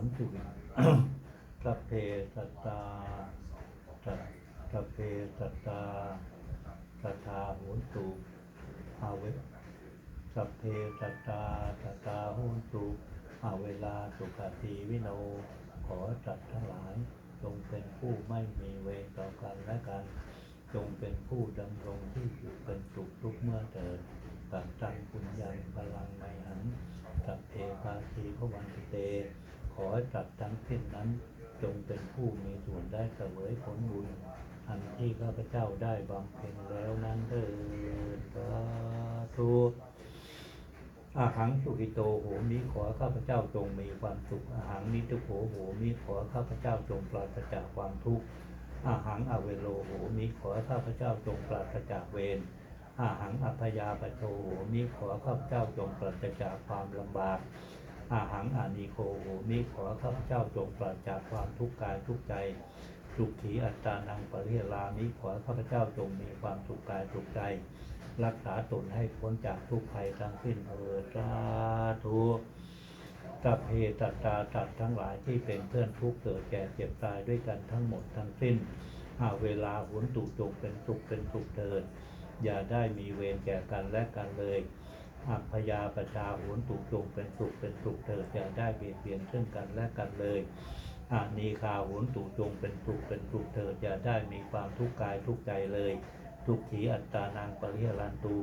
งสุวิสัพเพสัตตาสัพสัพเพสัตตาสัทธาโหนตุอาเวสัพเพสัตตาสัตตาโหนตุอาเวลาสุขติวิโน ขอสัตว์ทั้งหลาย จงเป็นผู้ไม่มีเวรต่อกันและกัน จงเป็นผู้ดำรงที่อยู่เป็นสุขทุกเมื่อเถิดตัดจังปุญญาพลังในหันสัพเพภาสีพวันติเต ขอให้สัตว์ทั้งสิ้นนั้นจงเป็นผู้มีส่วนได้เสวยผลบุญ อันที่ข้าพเจ้าได้บำเพ็ญแล้วนั้นเถิดสาธุอาหังสุขิโตโหมิขอข้าพเจ้าจงมีความสุขอาหังนิทุโขโหมิขอข้าพเจ้าจงปราศจากความทุกข์อาหังอเวโลโหมิขอข้าพเจ้าจงปราศจากเวรอาหังอัพยาปโชโหมิขอข้าพเจ้าจงปราศจากความลำบาก อาหังอานิโคโหมิขอข้าพเจ้าจงปราศจากความทุกข์กายทุกใจสุขีอัตตานังปริยลามิขอข้าพเจ้าจงมีความสุขกายสุขใจ รักษาตนให้พ้นจากทุกภัยทั้งสิ้นเออสาธุสัพเพตัตตาตัดทั้งหลายที่เป็นเพื่อนทุกเกิดแก่เจ็บตายด้วยกันทั้งหมดทั้งสิ้นหาเวลาหุนตุจงเป็นสุขเป็นสุขเถิด อย่าได้มีเวรแก่กันและกันเลย อัพยาประชาโหนตุจงเป็นสุขเป็นสุขเถิดอย่าได้เบียดเบียนซึ่งกันและกันเลยอานีคาโหนตุจงเป็นสุขเป็นสุขเถิดอย่าได้มีความทุกข์กายทุกข์ใจเลย ทุกขีอัตตานางปริยรันตุ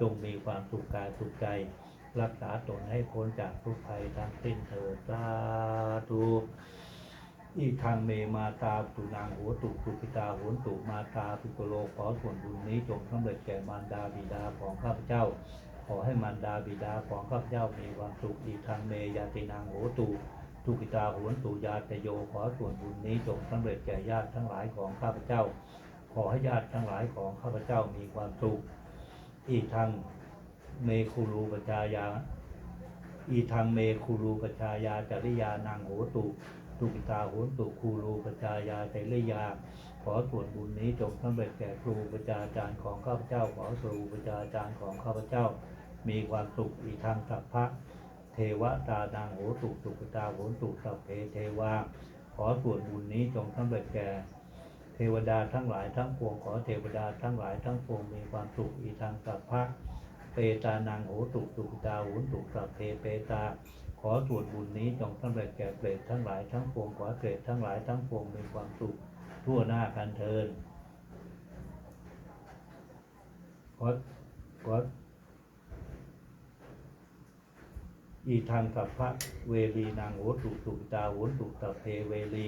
จงมีความสุขกายสุขใจ รักษาตนให้พ้นจากทุกภัยทั้งสิ้นเถิดสาธุอีทางเมมาตาตุนางโหตุสุปิตาโหนตุมาตาปิโกโลขอส่วนบุญนี้จงสำเร็จแก่มารดาบิดาของข้าพเจ้า ขอให้มารดาบิดาของข้าพเจ้ามีความสุขอีกทางเมยาตินางโหตุทุกิตาโหนตุยาตโยขอส่วนบุญนี้จงสำเร็จแก่ญาติทั้งหลายของข้าพเจ้า ขอให้ญาติทั้งหลายของข้าพเจ้ามีความสุขอีกทางเมคุรูปชายา อีทางเมคุรูปชายาจริยานางโหตุตุกิตาโหนตุคูรูปชายาจริยา ขอส่วนบุญนี้จงสำเร็จแก่ครูปชาจารย์ของข้าพเจ้า ขอครูปชาจารย์ของข้าพเจ้า มีความสุขอีทางสัพพะเทวตานางโหตุตุกตาโหนตุสัพเพเทวาขอส่วนบุญนี้จงสำเร็จแก่ เทวดาทั้งหลายทั้งปวงขอเทวดาทั้งหลายทั้งปวงมีความสุขอีทางสัพพะเปตานางโหตุตุกตาโหนตุสัพเพเปตาขอส่วนบุญนี้จงสำเร็จแก่เปรตทั้งหลายทั้งปวงขอเปรตทั้งหลายทั้งปวงมีความสุขทั่วหน้ากันเทินขอขอ อีทางสัพพะเวลีนางโหตุตุกตาโหนตุสัพเพเวลี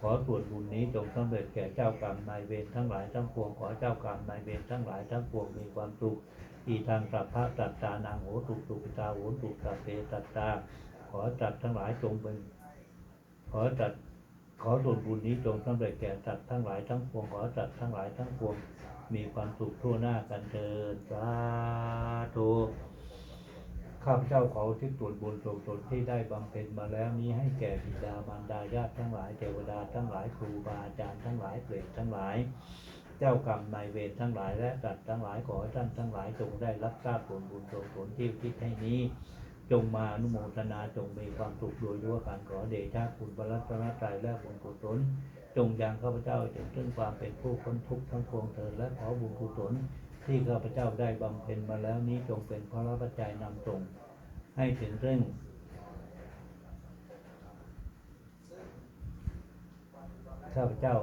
ขอส่วนบุญนี้จงสำเร็จแก่เจ้ากรรมนายเวรทั้งหลายทั้งปวงขอเจ้ากรรมนายเวรทั้งหลายทั้งปวงมีความสุขอีทางสัพพะตัตตานางโหตุตุตาโหตุสัพเพตัตตา ขอจัดทั้งหลายจงเป็นขอจัดขอส่วนบุญนี้จงสำเร็จแก่จัดทั้งหลายทั้งปวงขอจัดทั้งหลายทั้งปวงมีความสุขทั่วหน้ากันเถิดสาธุ ข้าพเจ้าขอที่ตรวจบุญส่วนตนที่ได้บำเพ็ญมาแล้วนี้ให้แก่บิดามารดาญาติทั้งหลายเทวดาทั้งหลายครูบาอาจารย์ทั้งหลายเปรตทั้งหลาย เจ้ากรรมนายเวรทั้งหลายและสัตว์ทั้งหลายขอให้ท่านทั้งหลายจงได้รับทราบผลบุญส่วนตนที่คิดให้นี้ จงมาอนุโมทนาจงมีความสุขโดยยั่วกันขอเดชะคุณพระรัตนตรัยและบุญกุศลจงยังข้าพเจ้าถึงซึ่งความเป็นผู้พ้นทุกข์ทั้งปวงเถิดและขอบุญกุศล ที่ข้าพเจ้าได้บำเพ็ญมาแล้วนี้จงเป็นพระปัจจัยนำส่งให้ถึงเรื่องข้าพเจ้า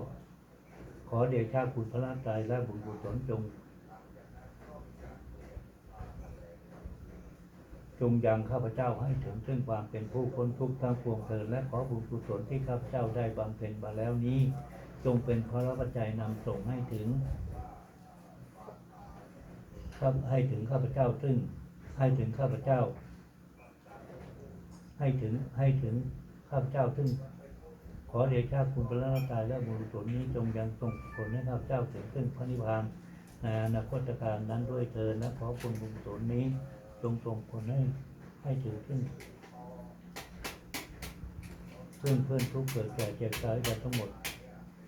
ขอเดชะคุณพระรัตนตรัยและบุญกุศลจง จงยังข้าพเจ้าให้ถึงซึ่งความเป็นผู้พ้นทุกข์ทั้งปวงเถิดและขอบุญกุศลที่ข้าพเจ้าได้บำเพ็ญมาแล้วนี้ จงเป็นพระปัจจัยนำส่งให้ถึง ให้ถึงข้าพเจ้าซึ่ง ให้ถึงข้าพเจ้า ให้ถึงให้ถึงข้าพเจ้าซึ่ง ขอเดชะคุณพระรัตนตรัยและบุญกุศลนี้จงยังส่งผลให้ข้าพเจ้าถึงซึ่งพระนิพพานในอนาคตการนั้นด้วยเถิดและขอบุญบุญกุศลนี้จงส่งผลให้ให้ถึงขึ้นเพื่อนเพื่อนทุกข์เกิดแก่เจ็บตายกันทั้งหมด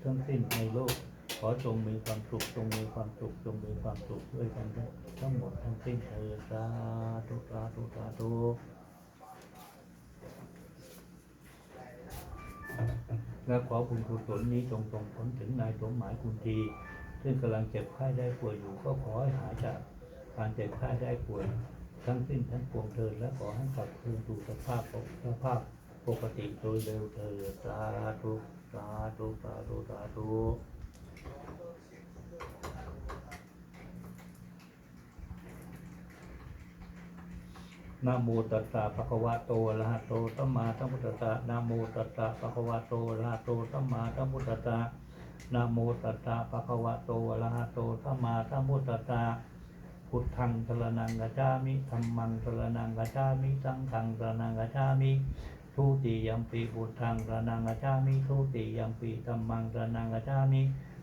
ทั้งสิ้นในโลก ขอจงมีความสุขจงมีความสุขจงมีความสุขด้วยกันทั้งหมดทั้งสิ้นเถิดสาธุสาธุสาธุและขอบุญกุศลนี้จงส่งผลถึงนายสมหมายคุณที ซึ่งกำลังเจ็บไข้ได้ป่วยอยู่ก็ขอให้หายจากการเจ็บไข้ได้ป่วย ทั้งสิ้นทั้งปวงเทินและขอให้กลับคืนสู่สภาพสภาพปกติโดยเร็วเถิดสาธุสาธุสาธุสาธุ นะโมตัสสะภะคะวะโตอะระหะโตสัมมาสัมพุทธัสสะนะโมตัสสะภะคะวะโตอะระหะโตสัมมาสัมพุทธัสสะนะโมตัสสะภะคะวะโตอะระหะโตสัมมาสัมพุทธัสสะพุทธังสรนังกัจฉามิธัมมังสรนังกัจฉามิสังฆังสรนังกัจฉามิทุติยัมปีพุทธังสรนังกัจฉามิทุติยัมปีธัมมังสรนังกัจฉามิ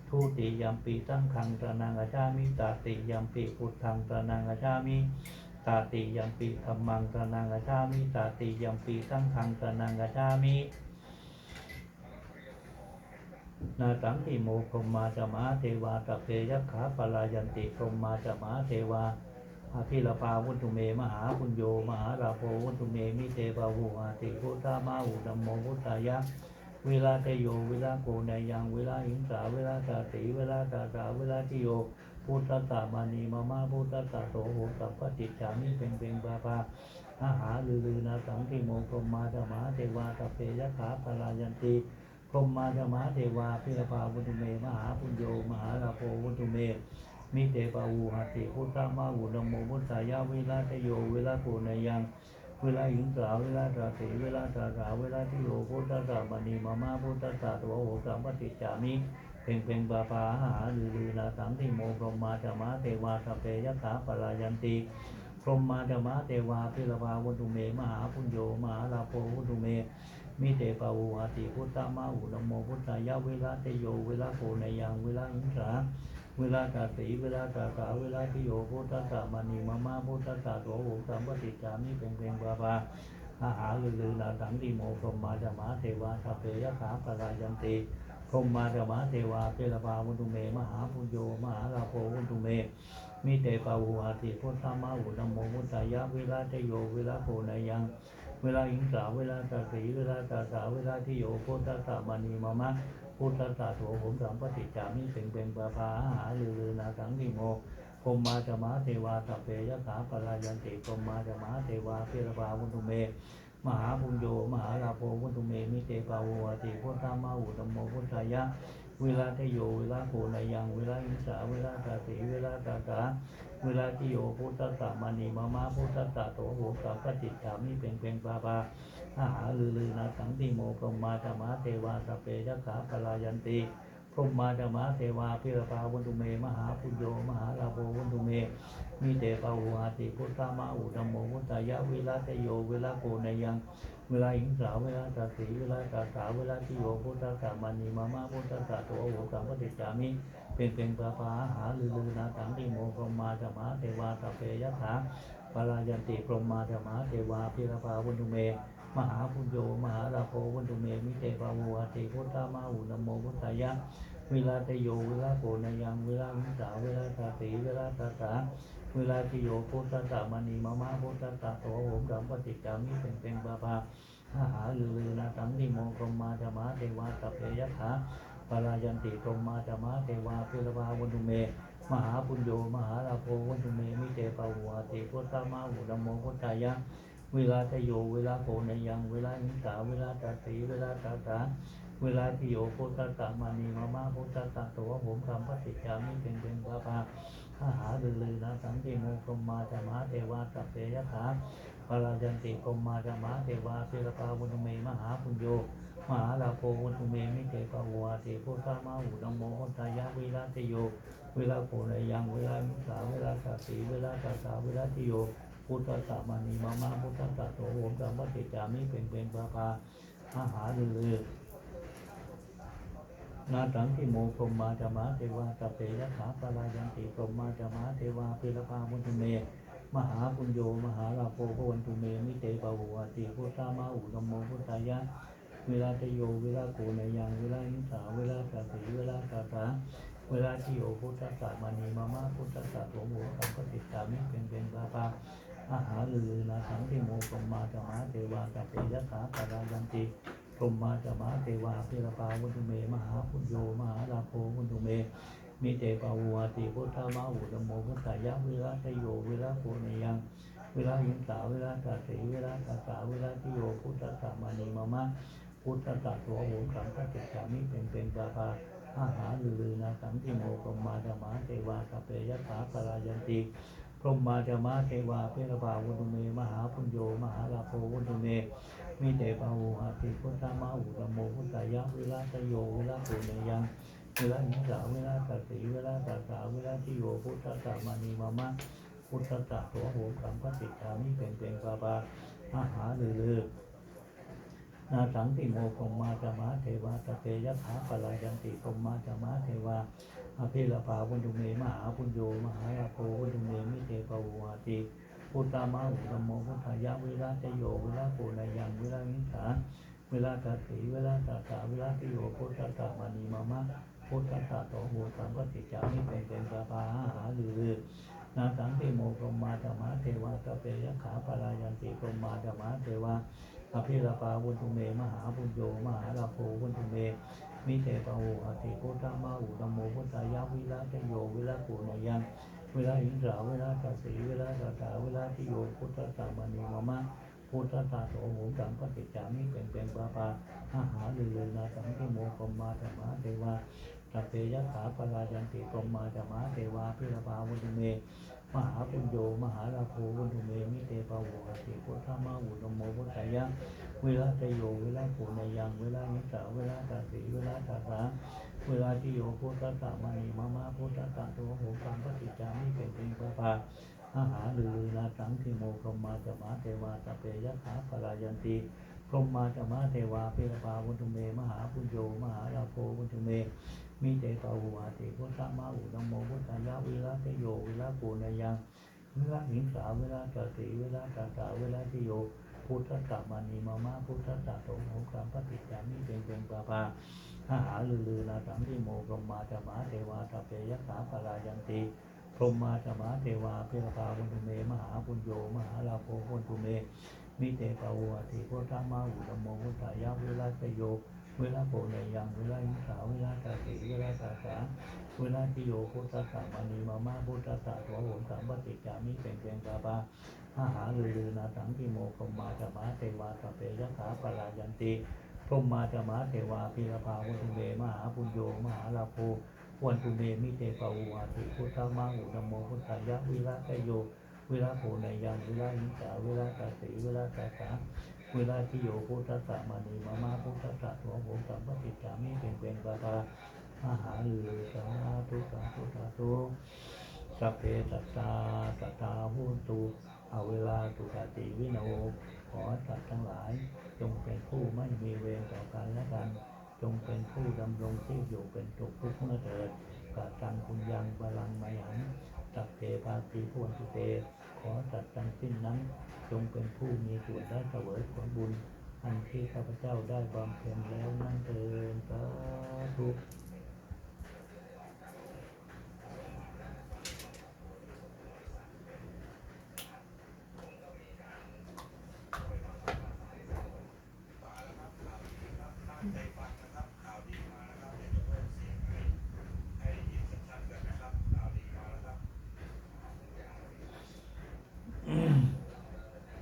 ทุติยัมปีสังฆังสรนังกัจฉามิตติยัมปีพุทธังสรนังกัจฉามิ ตาติยัมปีธัมมังสรนังกัจฉามิตาติยัมปีสังฆังสรนังกัจฉามินาสังติโมพรหมาจะมาเทวาตะเพยัคขาปลายันติพรหมาจะมาเทวาอาภิลปาวุตุเม มหาปุญโย มหาราโภวุตุเม มิเตปาหูอาติพุทธามาหุดัมโมพุทธายะเวลาเตโยเวลาโกนายังเวลาหิงสาเวลาตาติเวลาตาตาเวลาทิโย พุทธตามานีมามาพุทธตาโตโหสัพพจิตจามิเป็นเป็นบาปาอาหาลือลือนาสังติโมพรหมาจะมาเทวาตเพยัคขาลายันติพรหมาธรรมะเทวาพิรพาวุตุเม มหาปุญโยมหาราโภวุตุเม มิเตปาวูหติพุทธามาหุนโมพุทธายาเวลาทโยเวลาโกนยังเวลาหญิงสาวเวลาตราสีเวลาตราสาวเวลาที่โยพุทธตามณีมามาพุทธตาตัวโหสัมปติจามิ เพ่งเพ่งบาปาหาลือลือนาสังติโมพรหมาธรรมะเทวาสเพยะขาปลายันติพรหมาธรรมะเทวาพิรพาวุตุเม มหาปุญโยมหาราโภวุตุเมมิเตปาวูหติพุทธามาหุนโมพุทธายะเวลาเตโยเวลาโกนยังเวลาหิงสาเวลาตาสีเวลาตาสาเวลาทิโยพุทธตามานีมามาพุทธตาโตโหสัมปติจามิเป็นเพลงบาบาอาหาลือลือนาสังติโมพรหมาธรรมะเทวาสเพยะขาปรายันติ พรหมาธรรมะเทวาเทระภาวุตุเม มหาปุโย มหาราโภวุตุเม มิเตปาวูหติพุทธามาหุนโมพุทธายะเวลาเตโยเวลาโกนายัง เวลาหิงสาเวลาตาสีเวลาตาสาเวลาที่โยพุทธตามานีมามะพุทธตาโถผมสัมปติจามิเป็นเป็นปาภาหาลือลือนาสังติโมพรหมาจะมาเทวาสัพเพยะขาปลายันติพรหมาจะมาเทวาพิรภาวุตุเม มหาปุญโยมหาลาโภวุตุเมมิเตปาววติพุทธามาหุตมโมพุทธายะเวลาเทโยเวลาโกนายังเวลาหิงสาเวลาตาสีเวลาตาสาเวลาที่โยพุทธตามานีมามาพุทธตาโตโหสัพพจิตจามิเป็นเป็นปาปาอาหาลือลือนาสังติโมพรมาธรรมะเทวาสเพยะขาปลายันติ พรหมาธรรมะเทวาพิรภาวุตุเม มหาปุญโยมหาลาโภวุตุเม มีเตปาหูหาติพุทธามาอุตัมโมพุทธายะเวลาเตโยเวลาโกนยังเวลาหญิงสาวเวลาตาสีเวลาตาสาวเวลาที่โยพุทธตามานีมามาพุทธตาโตโหสัมปติจามิเป็นเป็นปาปาหาลือลือนาสังติโมพรหมาธรรมะเทวาสัพเพยะขาปลายันติพรหมาธรรมะเทวาพิรภาวุตุเม มหาปุญโยมหาราโภวุตุเมมิเตปาวุหติพุทธามาหุนโมพุทธายะเวลาเตโยเวลาโกนายังเวลาหิสาเวลาตาสีเวลาตาสาเวลาที่โยพุทธตามานีมามาพุทธตาโตโหมสัมปติจามิเป็นเป็นปาปาอาหาลือลือนาสังติโมพรหมาธรรมะเทวาสัพเพยะขาปลายันติพรหมาธรรมะเทวาเพิรภาวุตุเมมหาปุญโยมหาลาโภวุตุเมมิเตปาหัวติพุทธามาหุนโมพุทธายะ เวลาทโยเวลาโกนยัง เวลาหิงสาเวลาตาสีเวลาตาสาเวลาที่โยพุทธตามานีมามาโพุทธตาโตผมคำปฏิจามิเป็นเป็นปาปาอาหาลือลือนะสังติโมพรหมาธรรมะเทวาสัพเพยะขาปรายันติพรหมาธรรมะเทวาพิรภาวุตุเมมหาปุญโยมหาลาโภวุตุเมมิเตปะหัวติพุทธามาหุนโมพุทธายะเวลาทโยเวลาโกนยังเวลามิสาเวลาตาสีเวลาตาสาเวลาที่โย พุทธตามานีมามาพุทธตโตโหมสัมปติจามิเป็นเป็นปาปาอาหาลือลือนาสังทิโมพรหมาจมาเทวาสพเพยะขาปลายันติพรหมาจมาเทวาพิรภามุตุเม มหาปุญโยมหาลาโภพวันตุเมมิเตปะหัวติพุทธามาอุนโมพุทธายะเวลาทโยเวลาโกนยังเวลาหิสาเวลาตาสีเวลาตาสาเวลาที่โยพุทธศาสมานีมามาพุทธศาสโสมโหสัมปติสามิเป็นเป็นปาปา อาหาลือนาสังทิโมพรหมาจมาเทวาสพเพยะขาปลายันติพรหมาจะมาเทวาพิรปาวุตุเม มหาพุญโยมหาลาโภวุตุเมมิเตปาวาติพุทธมาอุตโมพุทธายะวิระทโยวิระโพนยังเวิระหิงสาวิระตาสีวิระตาสาเวิระทิโยพุทธสามานีมามะพุทธตาตัวโหงสังฆติจามิเป็นเป็นปาปาอาหาลือลือนาสังทิโมกรมมาธรรมาเทวาสพเปยะถาปรายันติ พรหมาจามาเทวาเพรบาวุตุเม มหาพุญโย มหาลาโภวุตุเมมิเตปาวหาติพุทธมาอุตโมพุทธายะวิระทโยวิระโพเนยังเวลาหิสาเวลาตัสีเวลาตัสาเวลาที่โยพุทธตามานีมามะพุทธตาตัวโหสัมปติชามิเป็นเป็นปาปาอาหาลือลือ นาสังติโมพรมาจามาเทวาตเตยะถาปลายันติพรมาจามาเทวาอภิรภาวุญุเมมหาปุญโยมหาลาโภวุญุเมมิเตปววาติพุทธามาอุตมโมพุทธายะเวลาจโยเวลาโกนายังเวลาหิสาเวลาตัดสีเวลาตัดสาเวลาที่โยพุทธตามานีมามะพุทธตาโตโหสัมปติจามิเป็นเป็นปาปาหาหาลือนาสังติโมพรมาธรรมะเทวาตเปยะขาปรายันติพรหมาธรรมะเทวา อภิรปาวุตุเม มหาปุญโย มหาลาโภวุตุเม มิเตปะโหอติพุทธมาอุตโมพุทธายะวิระเตโย วิระปุณยังเวลาหิงสาเวลาตัดสีเวลาตัดสาเวลาที่โยพุทธตามานีมามะพุทธตาโสโหสังปฏิจามิเป็นเป็นปาปาอาหาลือนาสังทิโมกรมมาธรรมาเทวาตเปยะขาปรายันติกรมมาธรรมาเทวาพิรภาวุตุเม มหาปุญโยมหาลาโภวุตุเมมิเตปาวหติพุทธมาอุตโมพุทธายะเวลาเตโยเวลาปุณยังเวลานิสาเวลาตาสีเวลาตาสาเวลาที่โยพุทธตามานีมามาพุทธตาโตโหสังปฏิจามิเป็นเป็นปาปาอาหาลือนาสังทิโมพรหมาจะมาเทวาตเปยะขาปรายันติพรหมาจะมาเทวาเปรปาวุตุเม มหาปุญโยมหาลาโภวุตุเม มิเตปาวาติพุทธมาอุตโมพุทธายะวิระเตโยวิระปูนยังเวลาหิงสาเวลาตติเวลาตาตาเวลาทิโยพุทธตามานีมามาพุทธตโตโหกรรมปฏิจามิเป็นเป็นปาปาอาหาลือลือนาสังทิโมพรมาจะมาเทวาตเปยะขาปรายันติพรหมาสมาเทวาเพรพาวุตุเม มหาปุญโยมหาลาโภวุตุเมมิเตปาวติพุทธมาอุตโมพุทธายะเวลาเตโย เวลาโปเนยังเวลาอิสาเวลาตาติเวลาตาสาเวลาทิโยพุทธสามานีมามาพุทธสาตัวโหนสัมปติจามิเป็นเป็นกาบาอาหาลือลือนาสังทิโมพรหมาสมาเทวาสเปยะขาปรายันติพรหมาสมาเทวาพิรพาวุตุเมมหาปุญโยมหาลาโภวันตุเมมิเตปาวาติพุทธมาอุนโมพุทธายะวิระกโย เวิระโภนยังเวิระหิงสาวิระตาสีวิระตาสา เวลาที่โยพุทธสามานีมามาพุทธสาตัวโหสัมปติจามิเป็นเป็นปาปาอาหาลือสาธุสาธุสาธุสัพเพสัตตาสัตตาหุตุเอาเวลาตุกติวิโนขอสัตว์ทั้งหลาย จงเป็นผู้ไม่มีเวรต่อกันและกัน จงเป็นผู้ดำรงชีพอยู่เป็นสุขทุกเมื่อเถิดกาตังคุณยังบาลังมายันสัพเพปาติพวนตุเต ขอสัตว์ทั้งสิ้นนั้น จงเป็นผู้มีส่วนได้เสวยผลบุญ อันที่ข้าพเจ้าได้บำเพ็ญแล้วนั่นเถิดสาธุ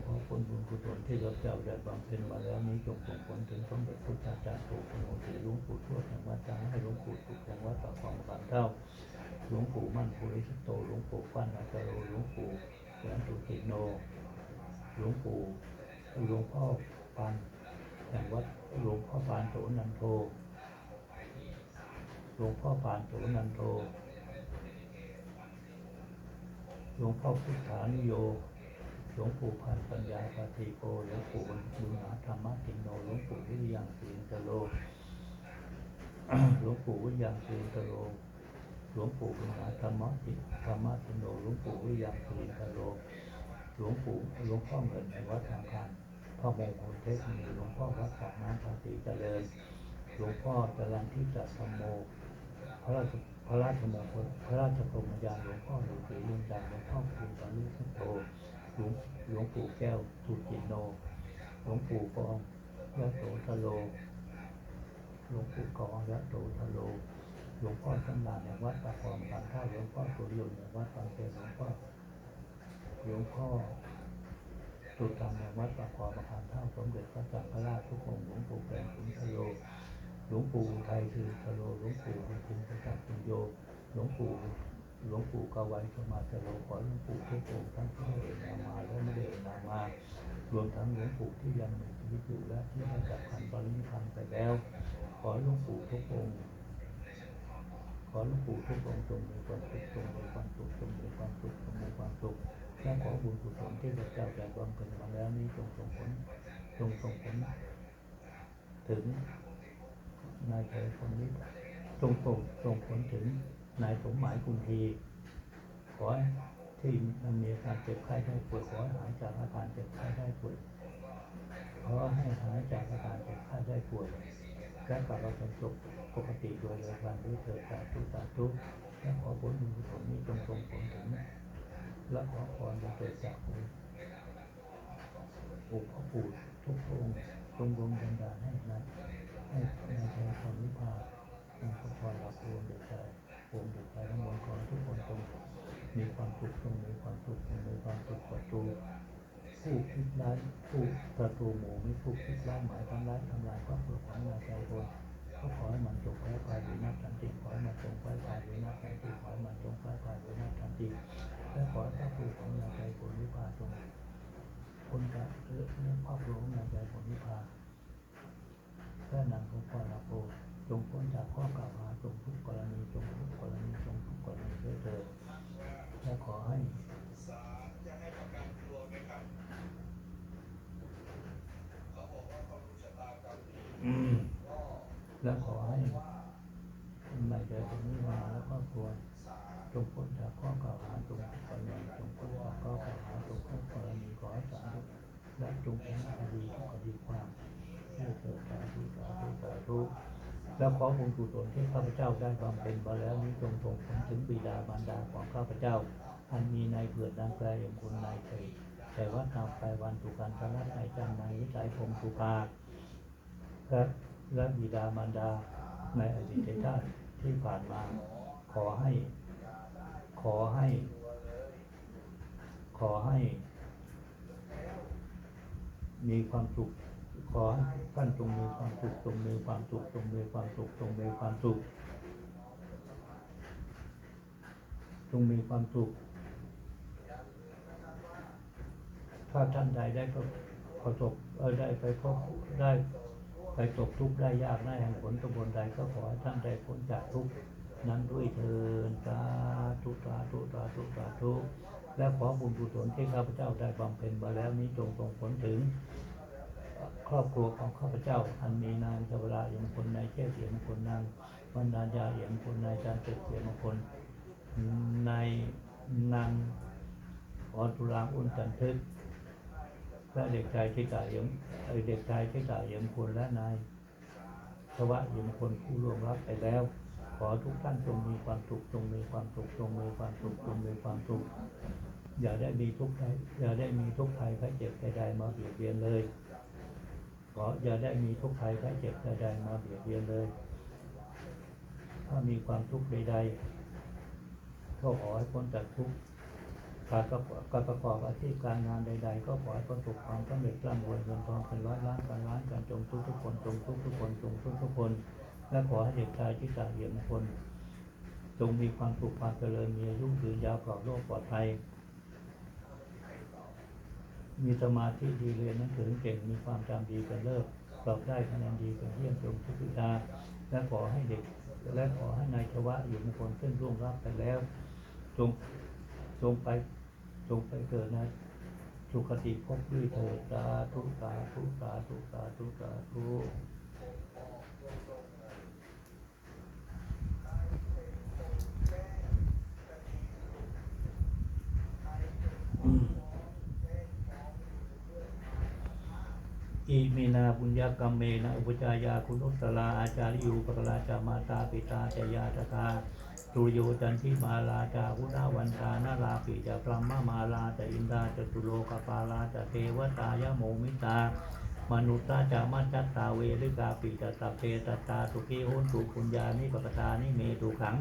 ขอผลบุญกุศลที่ เจ้าได้บำเพ็ญมาแล้วนี้จงส่งผลถึงสมเด็จพุทธาจารย์ถูกพระองค์ถือหลวงปู่ทวดแห่งวัดจังให้หลวงปู่ถูกแห่งวัดต่อความฝันเท่าหลวงปู่มั่นภูริสโตหลวงปู่ฟันอาจารโรหลวงปู่แหวนตุติโนหลวงปู่หลวงพ่อปานแห่งวัดหลวงพ่อปานโสนันโทหลวงพ่อปานโสนันโทหลวงพ่อพุทธานิโย ลวงปู่พันธ์ปัญญาปาติโกหลวงปู่บุญหาธรรมติโนหลวงปู่วิริยังสีนตโลหลวงปู่วิริยังสีนตโลหลวงปู่บุญหาธรรมติธรรมติโนหลวงปู่วิริยังสีนตโลหลวงปู่หลวงพ่อเงินในวัดทางคานพ่อมงคลเทศนีหลวงพ่อวัดปากน้ำภาษีเจริญหลวงพ่อจรันทิจัธรรมโมพระราชพระราชมงคลพระราชกรมยานหลวงพ่อหลวงปู่ลุงดังหลวงพ่อปู่ปารุสุโธห ลวงหลวงปู่แก้วสุจิโน หลวงปู่ปองยะโสทโล หลวงปู่กองยะโตทะโล หลวงพ่อสำนานแห่งวัดตะคองบางท่าหลวงพ่อสุริยนต์แห่งวัดบางเตหลวงพ่อหลวงพ่อสุธรรมแห่งวัดตะคองบางท่าสมเด็จพระสังฆราชทุกองค์หลวงปู่แปลงขุนทะโล หลวงปู่ไทยคือทะโล หลวงปู่บุญคุณประจักรโย หลวงปู่ หลวงปู่กาวันสมาทะโลขอหลวงปู่ทุกองค์ทั้งที่ได้เอ่ยนามาและไม่ได้เอ่ยนามารวมทั้งหลวงปู่ที่ยังมีชีวิตอยู่และที่ได้จากขันบริพันธ์ไปแล้ว ขอหลวงปู่ทุกองค์ขอหลวงปู่ทุกองค์จงมีความสุขจงมีความสุขจงมีความสุขจงมีความสุขและขอบุญกุศลที่พระเจ้าได้บำเพ็ญมาแล้วนี้จงส่งผลจงส่งผลถึงนายชัยคนนี้จงส่งส่งผลถึง นายสมหมายคุณทีขอที่มันมีอาการเจ็บไข้ได้ป่วยขอหายจากอาการเจ็บไข้ได้ป่วยขอให้หายจากอาการเจ็บไข้ได้ป่วยและกลับมาเป็นสุขปกติโดยเร็ววันด้วยเถิดสาธุสาธุและขอผลบุญกุศลนี้จงส่งผลถึงและขอพรจะเกิดจากองค์องค์พระปู่ทุกองค์จงดลบันดาลให้นั้นให้ในใจความนิพพานอพระพรรับรวมเด็กชา ยรวมเด็กชายทั้งหมดขอทุกคนจงมีความสุขจงมีความสุขจงมีความสุขประตูผู้คิดร้ายผู้ประตูหมูไม่ผู้คิดร้ายหมายทำร้ายทำลายครอบครัวของนายใจคนก็ขอให้มันจงแพ้ภายวินาศสันติขอให้มันจงแพ้ภายวินาศสันติขอให้มันจงแพ้ภายวินาศสันติและขอให้ครอบครัวของนายใจคนนิพพานจงคนกะเลือกเรื่องครอบครัวของนายใจคนนิพพานแค่นำของพรลาโป จงพ้นจากข้อกล่าวหาจงทุกกรณีจงทุกกรณีจงทุกกรณีด้วยเถิดและขอให้และขอให้นายใจตรงนี้มาและครอบครัวจงพ้นจากข้อกล่าวหาจงทุกกรณีจงพ้นจากข้อกล่าวหาจงทุกกรณีขอให้สาธุและจงเป็นคดีทุกคดีความด้เถิดสาธุสาธุสาธุ และขอบุญกุศลที่ข้าพเจ้าได้บำเพ็ญมาแล้วนี้จงส่งผลถึงบิดามารดาของข้าพเจ้า อันมีในายเผือดนางแปลอย่างคุณนายเคยแต่ว่านางไปวันตุการพระรัตนายจันนายวิสัยพงศ์สุภาและและบิดามารดาในอดีตชาติที่ผ่านมา ขอให้ ขอให้ ขอให้ มีความสุข ขอให้ท่านจงมีความสุขจงมีความสุขจงมีความสุขจงมีความสุขจงมีความสุข ถ้าท่านใดได้ก็ประสบได้ไปพบได้ไปตกทุกข์ได้ยากได้แห่งผลตำบลใดก็ขอให้ท่านได้พ้นจากทุกข์นั้นด้วยเถิดสาธุสาธุสาธุสาธุและขอบุญกุศลที่ข้าพเจ้าได้บำเพ็ญมาแล้วนี้จงส่งผลถึง ครอบครัวของข้าพเจ้าอันมีนางสวราเอี่ยมคนนายเช่เสียมคนนางบรรดาญาเอี่ยมคนนายจารย์เจ็ดเสียมคนในนางออตุลางอุ่นจันทึกและเด็กชายที่กาเยี่ยมเอ่อเด็กชายที่กาเยี่ยมคนและนายชวะเยี่ยมคนผู้ร่วงรับไปแล้ว ขอทุกท่านจงมีความสุขจงมีความสุขจงมีความสุขจงมีความสุขอย่าได้มีทุกข์ใดอย่าได้มีทุกข์ภัยไข้เจ็บใดๆมาเบียดเบียนเลย ขออย่าได้มีทุกข์ภัยไข้เจ็บใดๆมาเบียดเบียนเลย ถ้ามีความทุกข์ใดๆก็ขอให้พ้นจากทุกข์การประกอบการประกอบอาชีพการงานใด ๆ ก็ขอให้ประสบความสำเร็จร่ำรวยเงินทองเป็นร้อยล้านพันล้านการจงทุกทุกคนจงทุกทุกคนจงทุกทุกคน และขอให้เด็กชายที่ตาเหยียมคน จงมีความสุขความเจริญมีอายุยืนยาวปลอดโรคปลอดภัย มีสมาธิดีเรียนหนังสือเก่งมีความจำดีเป็นเลิศสอบได้คะแนนดีเป็นเยี่ยมชมทุกวิชาและขอให้เด็ก และขอให้นายชวะอยู่ในคนเส้นร่วงรับไปแล้ว จงจงไปจงไปเกิดนะสุขติภพด้วยเถิดสาธุสาธุสาธุสาธุสาธุ อิมินาบุญญากรรมเมนะอุปจายาคุณอุตลาอาจาริยูปกราจามาตาปิตาจยาตถาตุโยจันทิมาลาจาหุนาวันทานาลาปิจาพรหมมาลาจาอินดาจตุโลกปาลาจาเทวตายโมมิตามนุษย์ตาจามัจจัตตาเวริกาปิจตาเพตตาสุขีโหนตุปุญญานิปปตานิเมตุขัง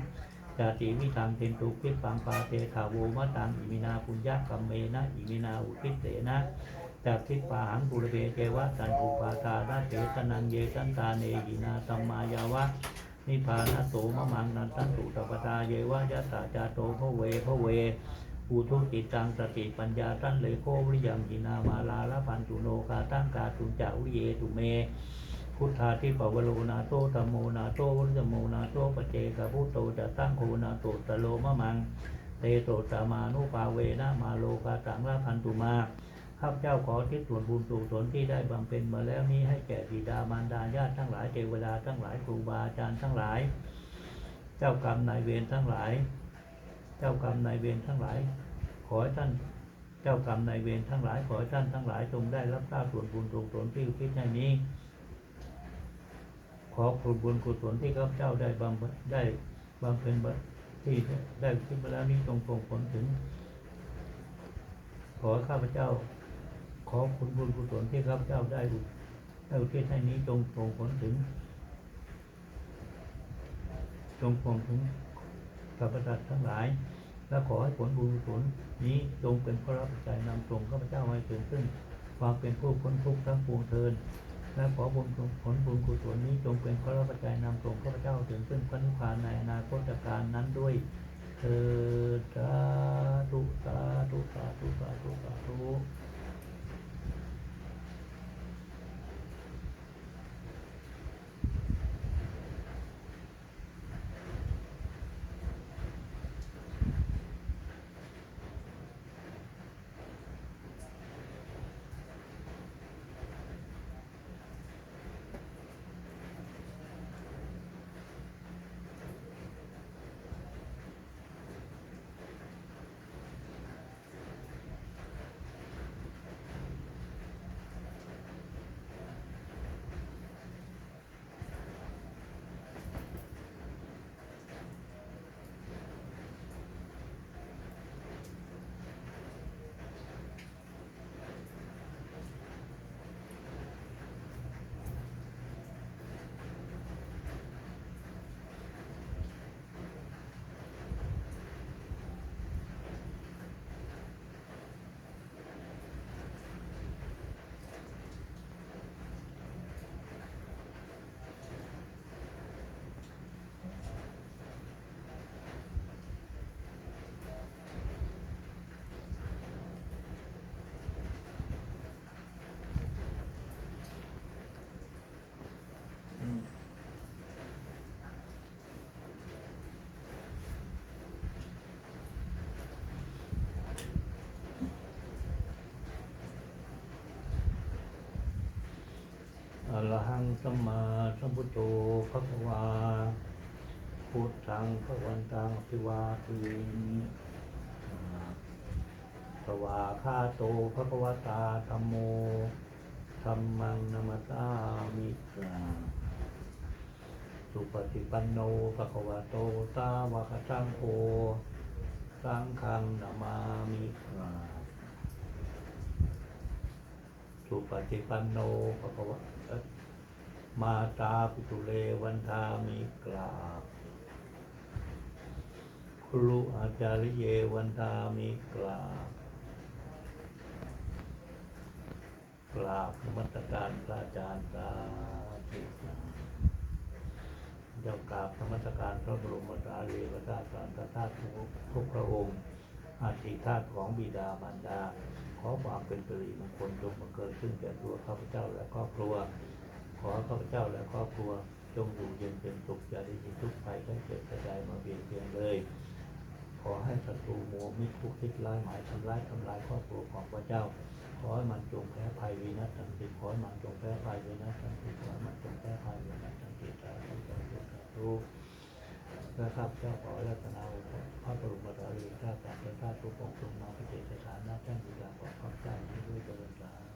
จาติวิธังเทนตุพิปังปาเตถาโวมะตังอิมินาปุญญกัมเมนะอิมินาอุทิเตนะ จักทิปาหังปุรเบเจวะตันอุปาทานาเจตนังเยตันตาเนหินาตัมมายาวะนิพานโสมะมังนันตันตุตปตาเยวะยะตาจาโตภเวภเวอุทุจิตังสติปัญญาตันเลโควิริยังกินามาลาละพันตุโนกาตั้งกาตุจาวิเยตุเม พุทธาทิปวโลนาโตธรรมโมนาโตวุญโมนาโตปเจกพุทโตจะตั้งโคนาโตตโลมะมังเตโตตามานุปาเวนะมาโลกาตังละพันตุมา ข้าพเจ้าขอทิศส่วนบุญส่วนสนที่ได้บำเพ็ญมาแล้วนี้ให้แก่บิดามารดาญาติทั้งหลายเทวดาทั้งหลายครูบาอาจารย์ทั้งหลาย เจ้ากรรมนายเวรทั้งหลาย เจ้ากรรมนายเวรทั้งหลาย ขอให้ท่านเจ้ากรรมนายเวรทั้งหลาย ขอให้ท่านทั้งหลายจงได้รับทราบส่วนบุญส่วนสนที่อุทิศให้นี้ ขอผลบุญกุศลที่ข้าพเจ้าได้บำเพ็ญได้บำเพ็ญที่ได้ขึ้นมาแล้วนี้จงส่งผลถึงขอข้าพเจ้า ขอผลบุญกุศลที่ข้าพเจ้าได้อุได้อุทิศให้นี้จงส่งผลถึง จงส่งถึงข้าพเจ้าทั้งหลาย และขอให้ผลบุญกุศลนี้จงเป็นพระรับปัจนำส่งข้าพเจ้าให้ถึงซึ่งความเป็นผู้พ้นทุกข์ทั้งปวงเทินและขอบุญผลบุญกุศลนี้จงเป็นพระรับปัจนำส่งข้าพเจ้าถึงซึ่งพระนิพพานในอนาคตการนั้นด้วยเถิดสาธุสาธุสาธุสาธุสาธุ หังสัมมาสัมพุทโธพระวาพุทธังพระวันตังอภิวาทีสวาคาโตพระวตาธรรมโมธรรมังนามาตามิกาสุปฏิปันโนภะคะวะโตสาวกสังโฆสังฆังนามามิกาสุปฏิปันโนภะคะวะ มาตาปิตุเลวันทามิกราบครูอาจาริเยวันทามิกราบกราบนมัตการพระอาจารย์สาธุเจ้ากราบนมัตการพระบรมสารีริกธาตุสารธาตุทุกทุกพระองค์อาทิธาตุของบิดามารดา ขอความเป็นสิริมงคลจงบังเกิดขึ้นแก่ตัวข้าพเจ้าและครอบครัว ขอข้าพเจ้าและครอบครัวจงอยู่เย็นเป็นสุขอย่าได้ยินทุกภัยทั้งเกิดกระจายมาเบียดเบียนเลย ขอให้ศัตรูโมมิตรทุกข์คิดร้ายหมายทำร้ายทำลายครอบครัวของพระเจ้า ขอให้มันจงแพ้ภัยวินาศสันติขอให้มันจงแพ้ภัยวินาศสันติขอให้มันจงแพ้ภัยวินาศสันติสาธุสาธุสาธุและข้าพเจ้าขอรัตนาพระบรมสารีริกธาตุสารธาตุทุกองค์ทรงมาปฏิสถานหน้านบิดาของข้าพเจ้าด้วยเจริญสาธุ